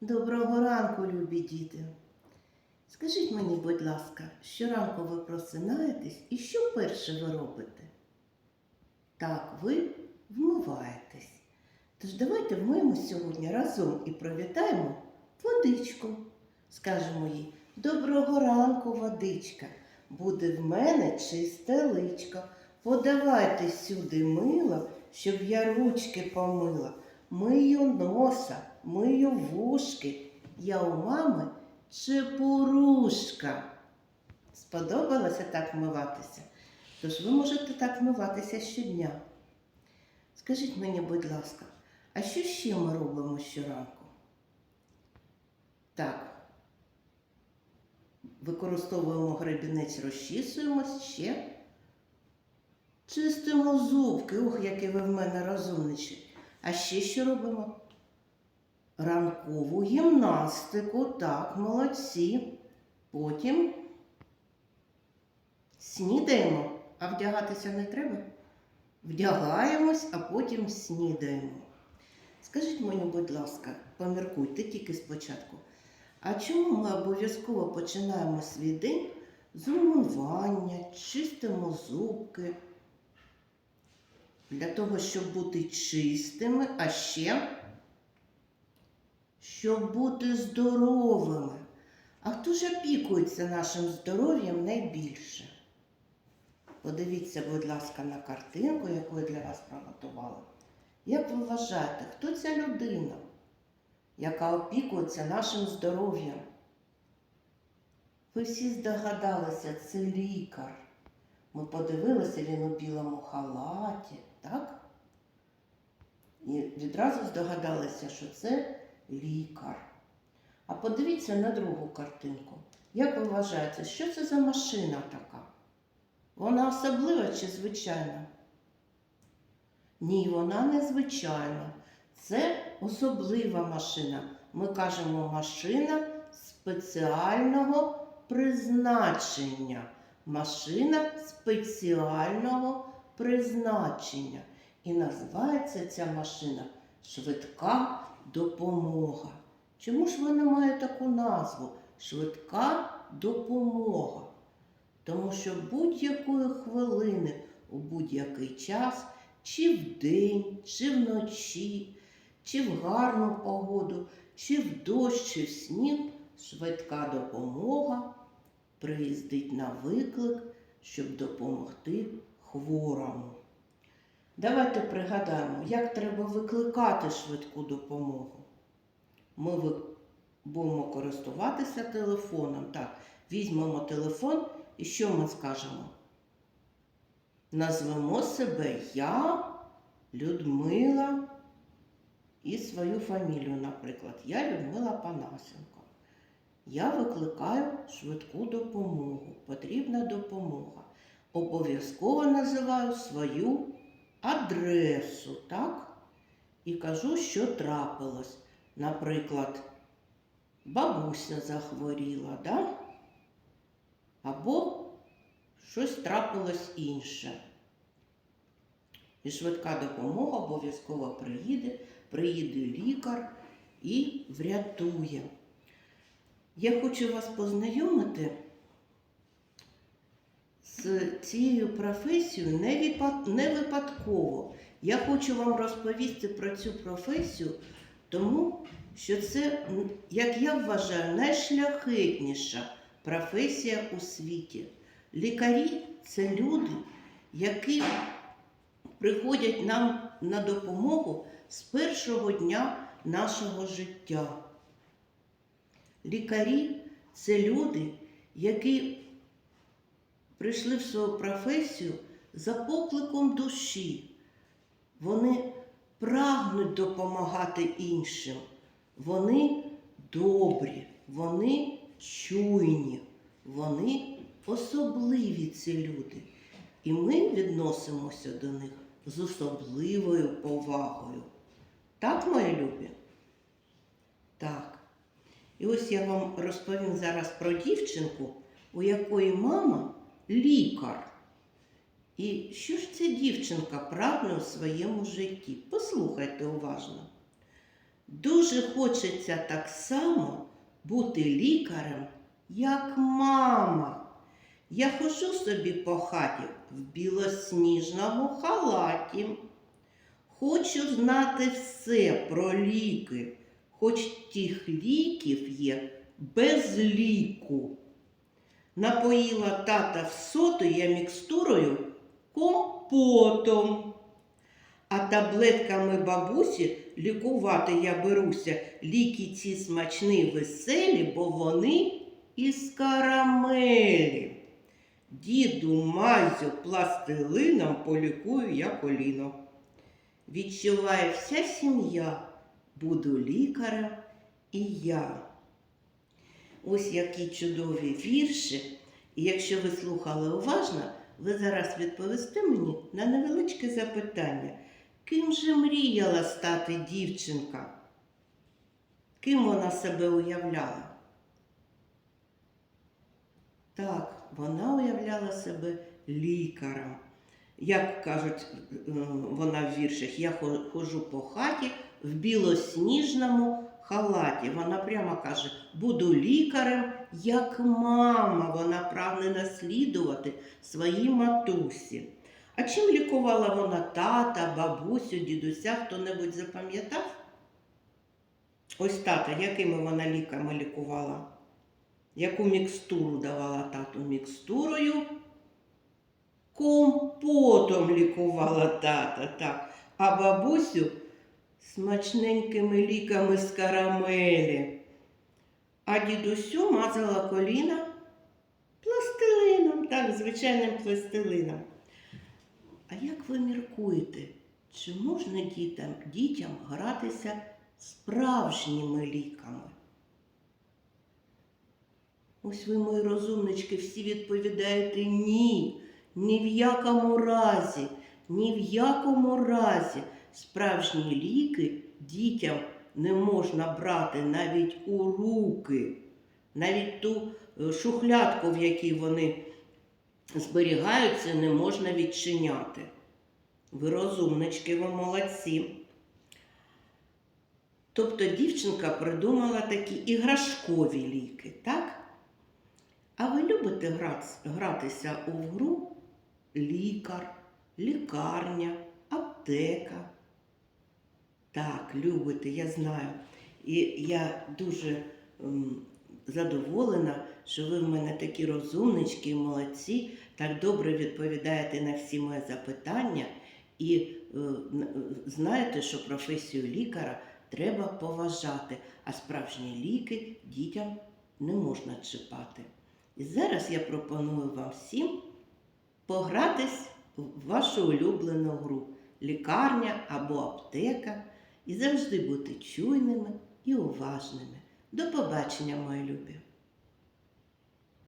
Доброго ранку, любі діти. Скажіть мені, будь ласка, щоранку ви просинаєтесь і що перше ви робите? Так, ви вмиваєтесь. Тож давайте вмиємо сьогодні разом і привітаємо водичку. Скажемо їй Доброго ранку, водичка. Буде в мене чисте личко. Подавайте сюди мило, щоб я ручки помила. Мию носа, мию вушки. Я у мами чепурушка. Сподобалося так вмиватися? Тож ви можете так вмиватися щодня. Скажіть мені, будь ласка, а що ще ми робимо щоранку? Так. Використовуємо гребінець, розчісуємось ще. Чистимо зубки. Ух, які ви в мене розумничі. А ще що робимо? Ранкову гімнастику. Так, молодці. Потім снідаємо, а вдягатися не треба. Вдягаємось, а потім снідаємо. Скажіть мені, будь ласка, поміркуйте тільки спочатку. А чому ми обов'язково починаємо свій день з умивання, чистимо зубки? Для того, щоб бути чистими, а ще щоб бути здоровими. А хто ж опікується нашим здоров'ям найбільше? Подивіться, будь ласка, на картинку, яку я для вас приготувала. Як ви вважаєте, хто ця людина, яка опікується нашим здоров'ям? Ви всі здогадалися, це лікар. Ми подивилися він у білому халаті, так? І відразу здогадалися, що це лікар. А подивіться на другу картинку. Як ви вважаєте, що це за машина така? Вона особлива чи звичайна? Ні, вона не звичайна. Це особлива машина. Ми кажемо машина спеціального призначення. Машина спеціального призначення. І називається ця машина швидка допомога. Чому ж вона має таку назву? Швидка допомога. Тому що будь-якої хвилини у будь-який час, чи вдень, чи вночі, чи в гарну погоду, чи в дощ, чи в сніг, швидка допомога приїздить на виклик, щоб допомогти хворому. Давайте пригадаємо, як треба викликати швидку допомогу. Ми будемо користуватися телефоном. Так, візьмемо телефон і що ми скажемо? Назвемо себе Я, Людмила і свою фамілію, наприклад. Я Людмила Панасенко. Я викликаю швидку допомогу. Потрібна допомога. Обов'язково називаю свою адресу, так? І кажу, що трапилось. Наприклад, бабуся захворіла, да? або щось трапилось інше. І швидка допомога обов'язково приїде, приїде лікар і врятує. Я хочу вас познайомити з цією професією не, випадково. Я хочу вам розповісти про цю професію, тому що це, як я вважаю, найшляхетніша професія у світі. Лікарі це люди, які приходять нам на допомогу з першого дня нашого життя. Лікарі це люди, які прийшли в свою професію за покликом душі. Вони прагнуть допомагати іншим. Вони добрі, вони чуйні, вони особливі ці люди. І ми відносимося до них з особливою повагою. Так, мої любі? Так. І ось я вам розповім зараз про дівчинку, у якої мама лікар. І що ж ця дівчинка прагне у своєму житті? Послухайте уважно. Дуже хочеться так само бути лікарем, як мама. Я хожу собі по хаті в білосніжному халаті. Хочу знати все про ліки, хоч тих ліків є без ліку. Напоїла тата в соту я мікстурою компотом. А таблетками бабусі лікувати я беруся. Ліки ці смачні веселі, бо вони із карамелі. Діду мазю пластилином полікую я коліно. Відчуває вся сім'я, буду лікарем і я. Ось які чудові вірші. І якщо ви слухали уважно, ви зараз відповісте мені на невеличке запитання. Ким же мріяла стати дівчинка? Ким вона себе уявляла? Так, вона уявляла себе лікарем. Як кажуть е, вона в віршах, я ходжу по хаті в білосніжному халаті. Вона прямо каже: буду лікарем, як мама. Вона прагне наслідувати своїй матусі. А чим лікувала вона тата, бабусю, дідуся? Хто-небудь запам'ятав? Ось тата, якими вона ліками лікувала? Яку мікстуру давала тату? Мікстурою? Компотом лікувала тата, так. А бабусю смачненькими ліками з карамелі. А дідусю мазала коліна пластилином, так, звичайним пластилином. А як ви міркуєте, чи можна дітям, дітям гратися справжніми ліками? Ось ви, мої розумнички, всі відповідаєте ні, ні в якому разі, ні в якому разі справжні ліки дітям не можна брати навіть у руки, навіть ту е, шухлядку, в якій вони зберігаються, не можна відчиняти. Ви розумнички, ви молодці. Тобто дівчинка придумала такі іграшкові ліки, так? А ви любите гратися у гру лікар, лікарня, аптека? Так, любите, я знаю. І я дуже ем, задоволена, що ви в мене такі розумнички і молодці, так добре відповідаєте на всі мої запитання. І е, знаєте, що професію лікаря треба поважати, а справжні ліки дітям не можна чіпати. І зараз я пропоную вам всім погратись в вашу улюблену гру лікарня або аптека і завжди бути чуйними і уважними. До побачення, мої любі!